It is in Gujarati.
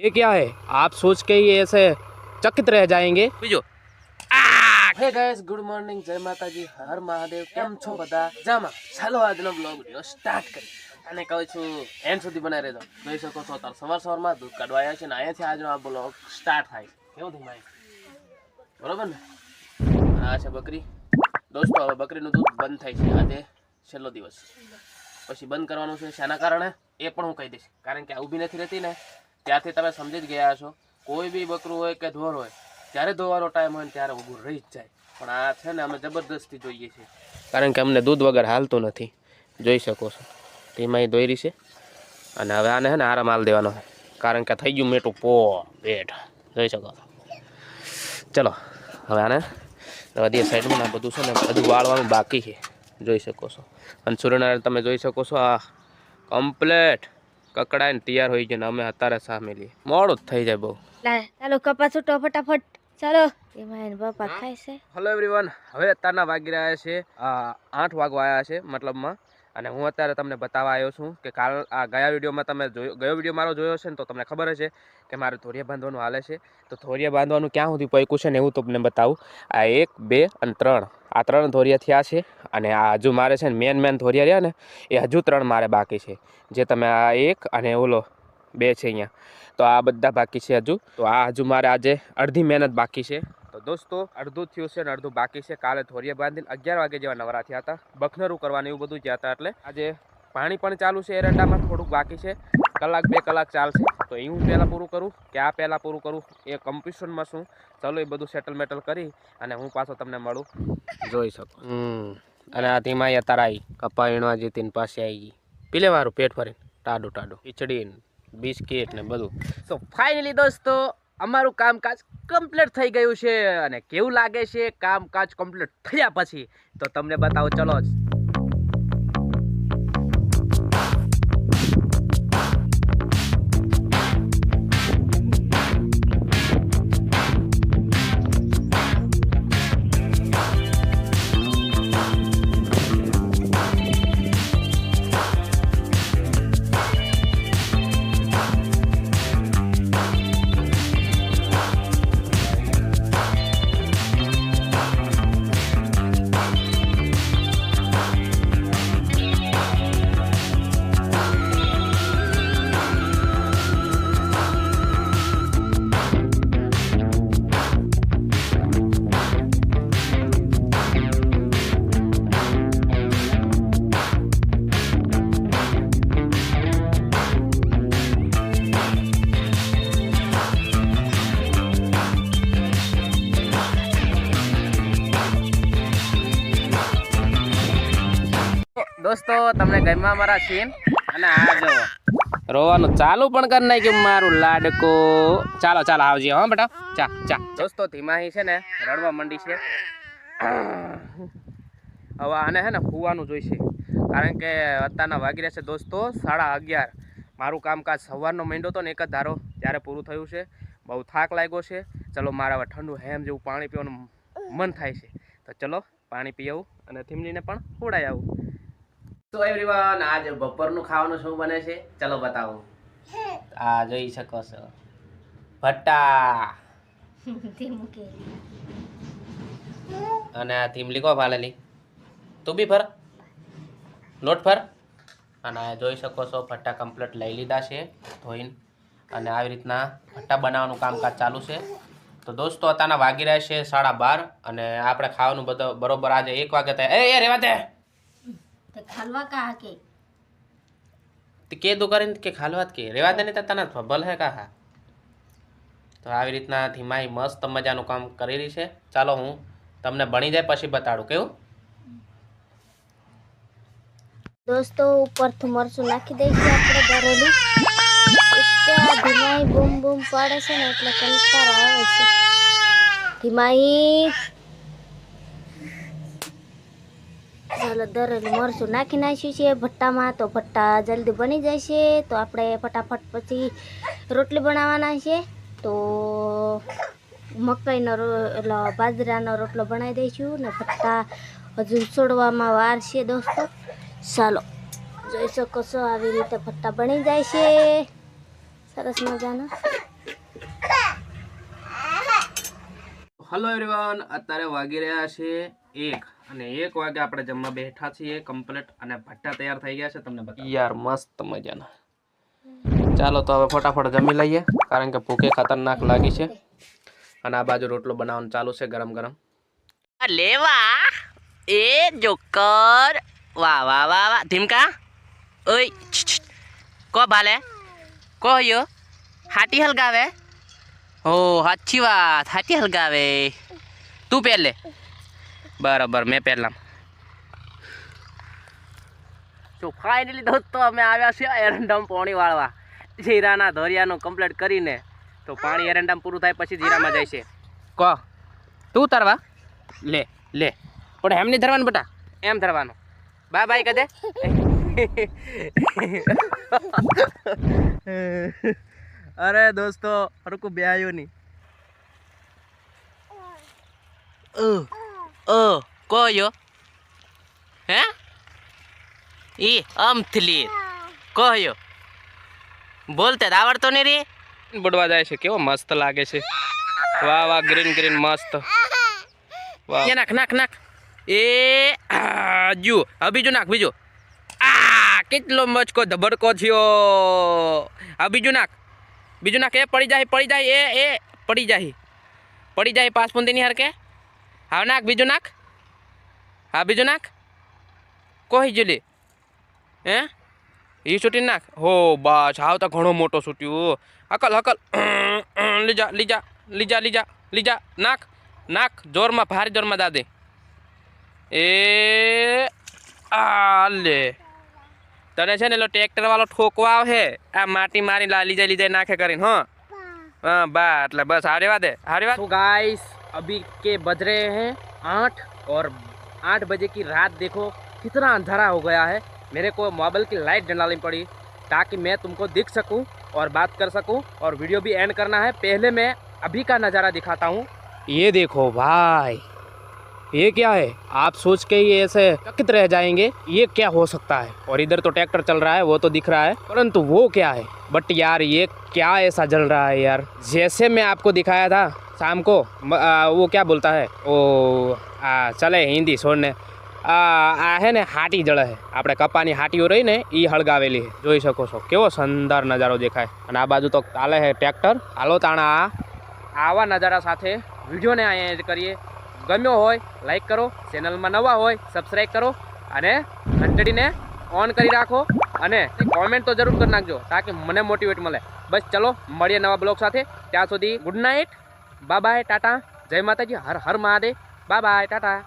ये क्या है आप सोच के ही ऐसे चकित रह जाएंगे બીજો હે ગાઈસ ગુડ મોર્નિંગ જય માતાજી હર મહાદેવ કેમ છો બધા જામાં ચાલો આજનો બ્લોગ વિડિયો સ્ટાર્ટ કરી અને કહું છું એન્ડ સુધી બનાવી રહેજો જોઈ શકો છો તાર સવાર સવારમાં દૂધ કાઢવા આવ્યા છે ને અહીંયાથી આજનો આ બ્લોગ સ્ટાર્ટ થાય કેવું ધીમાઈ બરોબર ને આ છે બકરી દોસ્તો હવે બકરીનું દૂધ બંધ થાય છે આજે છેલ્લો દિવસ પછી બંધ કરવાનું છે શાના કારણે એ પણ હું કહી દઈશ કારણ કે આ ઊભી નથી રહેતી ને ત્યારથી તમે સમજી જ ગયા છો, કોઈ બી બકરું હોય કે ઢોર હોય, જ્યારે ધોવાનો ટાઈમ હોય ત્યારે ઊભું રહી જ જાય. પણ આ છે ને અમે જબરદસ્તી જોઈએ છીએ. કારણ કે અમને દૂધ વગર હાલતું નથી. જોઈ શકો છો. તેમાં દોરી છે. અને હવે આને છે ને આરામ હાલ દેવાનો કારણ કે થઈ ગયું મેટું પો પેટ. જોઈ શકો છો. ચલો, હવે આને બધી સાઈડમાં બધું છે ને બધું વાળવાનું બાકી છે. જોઈ શકો છો. અને સૂર્યનારાયણ તમે જોઈ શકો છો આ કમ્પ્લેટ કકડાઈને તૈયાર હોઈ ગયા ને અમે અત્યારે સામે લઈએ. મોડું જ થઈ જાય બહુ. ચાલો કપા તો ફટાફટ. ચાલો. એમાં પપ્પા બાપા ખાય છે. હલો એવરીવન હવે અત્યારના વાગી રહ્યા છે આઠ વાગવા આવ્યા છે મતલબમાં. અને હું અત્યારે તમને બતાવવા આવ્યો છું કે કાલ આ ગયા વિડીયોમાં તમે જોયો ગયો વીડિયો મારો જોયો છે ને તો તમને ખબર હશે કે મારે ધોરિયા બાંધવાનું હાલે છે. તો ધોરિયા બાંધવાનું ક્યાં સુધી પૈકું છે ને એવું તમને બતાવું. આ એક બે અને ત્રણ. આ ત્રણ ધોરિયા થયા છે અને આ હજુ મારે છે ને મેન મેન ધોરિયા રહ્યા ને એ હજુ ત્રણ મારે બાકી છે. જે તમે આ એક અને ઓલો બે છે અહીંયા. તો આ બધા બાકી છે હજુ. તો આ હજુ મારે આજે અડધી મહેનત બાકી છે. તો દોસ્તો, અડધું થયું છે ને અડધું બાકી છે. કાલે ધોરિયા બાંધીને અગિયાર વાગે જેવા નવરા થયા હતા. બખનરું કરવાનું એવું બધું જ્યાં હતા એટલે આજે પાણી પણ ચાલુ છે એરંડામાં થોડુંક બાકી છે. કલાક બે કલાક ચાલશે. તો એ હું પહેલાં પૂરું કરું કે આ પહેલાં પૂરું કરું? એ કમ્પિટિશનમાં શું? ચાલો એ બધું સેટલ મેટલ કરી અને હું પાછો તમને મળું. જોઈ શકું. અને આ ધીમા અત્યારે આવી કપા વીણવા જતી પાસે આવી ગઈ. પીલે મારું પેટ ભરીને? ટાડું ટાડું. ખીચડી બિસ્કીટ બિસ્કિટ ને બધું. તો ફાઇનલી દોસ્તો અમારું કામકાજ કમ્પ્લીટ થઈ ગયું છે અને કેવું લાગે છે? કામકાજ કમ્પ્લીટ થયા પછી તો તમને બતાવો. ચલો દોસ્તો, તમને ગમ્યા મારા સીન અને આ જો, રોવાનું ચાલુ પણ કરી નાખ્યું મારું લાડકો. ચાલો ચાલો, આવજે હા, બેટા. ચા ચા. દોસ્તો, ધીમાહી છે ને, રડવા માંડી છે. હવે આને છે ને હુવાનું જોઈશે. કારણ કે અત્યારના વાગી રહ્યા છે દોસ્તો, સાડા અગિયાર. મારું કામકાજ સવારનો માંડ્યો હતો ને, એક જ ધારો, ત્યારે પૂરું થયું છે. બહુ થાક લાગ્યો છે. ચલો, મારા હવે ઠંડુ હેમ જેવું પાણી પીવાનું મન થાય છે. તો ચલો, પાણી પી આવું અને થીમલીને પણ ખોડાઈ આવું. તો એવરીવન આજ બપોરનું ખાવાનું શું બને છે? ચલો બતાવો. આ જોઈ શકો છો. ભટ્ટા. અને આ થીમલી કો ભાલેલી. તું બી ફર. લોટ ફર. અને આ જોઈ શકો છો ભટ્ટા કમ્પ્લીટ લઈ લીધા છે ધોઈને. અને આવી રીતના ભટ્ટા બનાવવાનું કામકાજ ચાલુ છે. તો દોસ્તો અત્યારના વાગી રહ્યા છે સાડા બાર. અને આપણે ખાવાનું બધું બરોબર આજે એક વાગે થાય. એ એ રેવા દે. તે ખાલવા કા કે? તે કે દો કરીને કે ખાલવાત કે. રેવા દે ને તો તને ભલ હે કા તો આવી રીતના ધીમાઈ મસ્ત મજાનું કામ કરી રહી છે. ચાલો હું તમને બની જાય પછી બતાડું કેવું? દોસ્તો ઉપરથી મરચું નાખી દઈશું આપણે દરેલું એટલા ધીમાઈ બૂમ બૂમ પાડે છે ને એટલે કંટાળો આવે છે. ધીમાઈ ચાલો દરેલું મરચું નાખી નાખ્યું છે ભટ્ટામાં તો ભટ્ટા જલ્દી બની જાય છે તો આપણે ફટાફટ પછી રોટલી બનાવવાના છે. તો મકાઈનો એટલે બાજરાનો રોટલો બનાવી દઈશું ને ભટ્ટા હજુ છોડવામાં વાર છે દોસ્તો. ચાલો, જોઈ શકો છો આવી રીતે ભટ્ટા બની જાય છે. સરસ મજાના. હલો એવરીવન અત્યારે વાગી રહ્યા છે એક. અને એક વાગે આપણે જમવા બેઠા છીએ કમ્પ્લીટ અને ભટ્ટા તૈયાર થઈ ગયા છે તમને યાર મસ્ત મજાના. ચાલો તો હવે ફટાફટ જમી લઈએ કારણ કે ભૂખે ખતરનાક લાગી છે. અને આ બાજુ રોટલો બનાવવાનું ચાલુ છે ગરમ ગરમ. લેવા એ જોકર. વાહ વાહ વાહ વાહ. ધીમકા. ઓય છ, છ. કો ભાલે? કો યો હાટી હલગાવે? ઓ સાચી વાત હાટી હલગાવે. તું પહેલે બરાબર મેં પહેલાં. તો ફાઇનલી દોસ્તો અમે આવ્યા છીએ એરંડમ પાણી વાળવા. જીરાના ધોરિયાનું કમ્પ્લીટ કરીને. તો પાણી એરંડમ પૂરું થાય પછી જીરામાં જાય છે. કહો તું તરવા. લે લે. પણ એમ નહીં ધરવાનું બેટા. એમ ધરવાનું. બાય બાય કદે? અરે દોસ્તો હરકું બે આવ્યું નહીં ઓ કોયો? હે? ઈ અમથલી. કોયો? બોલતે જ આવડતો નહીં રે? બડવા જાય છે કેવો મસ્ત લાગે છે. વાહ વાહ ગ્રીન ગ્રીન મસ્ત. વાહ. નાખ નાખ નાખ. એ આ, જુઓ હવે બીજું નાખ બીજું. આ કેટલો મચકો ધબડકો થયો. આ બીજું નાખ. બીજું નાખ એ પડી જાય પડી જાય એ એ પડી જાય. પડી જાય પાસપુંદીની હરકે. हाँ ना बीजू ना हाँ बीजू ना कही ए ये सूटी नाक? हो बस हाउ तो घो मोटो सूट्यू हकल हकल। लीजा लीजा लीजा लीजा लीजा नाक नाक ज़ोर में भारी ज़ोर में दादी। ए आले। तने से लो ट्रेक्टर वालों ठोकवा है। माटी मारी ला लीजा लीजा नाखे कर हाँ? बा। बस हारे वादे हारे वाद। so अभी के बज रहे हैं आठ और आठ बजे की रात देखो कितना अंधेरा हो गया है। मेरे को मोबाइल की लाइट जलानी पड़ी ताकि मैं तुमको दिख सकूँ और बात कर सकूँ और वीडियो भी एंड करना है। पहले मैं अभी का नज़ारा दिखाता हूँ। ये देखो भाई, ये क्या है? आप सोच के ही ऐसे चकित रह जाएँगे, ये क्या हो सकता है? और इधर तो ट्रैक्टर चल रहा है, वो तो दिख रहा है, परंतु वो क्या है? बट यार ये क्या ऐसा जल रहा है यार जैसे मैं आपको दिखाया था शाम को म- आ, वो क्या बोलता है वो आ, चले हिंदी छोड़ने આ આ હે ને હાટી જળે છે આપણે કપાની હાટીઓ રહી ને એ હળગાવેલી છે જોઈ શકો છો કેવો સુંદર નજારો દેખાય અને આ બાજુ તો ચાલે છે ટ્રેક્ટર હાલો તાણા આ આવા નજારા સાથે વિડીયોને અહીંયા એડ કરીએ ગમ્યો હોય લાઈક કરો ચેનલમાં નવા હોય સબસ્ક્રાઈબ કરો અને ઘંટડીને ઓન કરી રાખો અને કોમેન્ટ તો જરૂર કરી નાખજો તાકી મને મોટિવેટ મળે. બસ ચલો, મળીએ નવા બ્લોગ સાથે. ત્યાં સુધી ગુડ નાઇટ બાય ટાટા. જય માતાજી, હર હર મહાદેવ. Bye bye tata.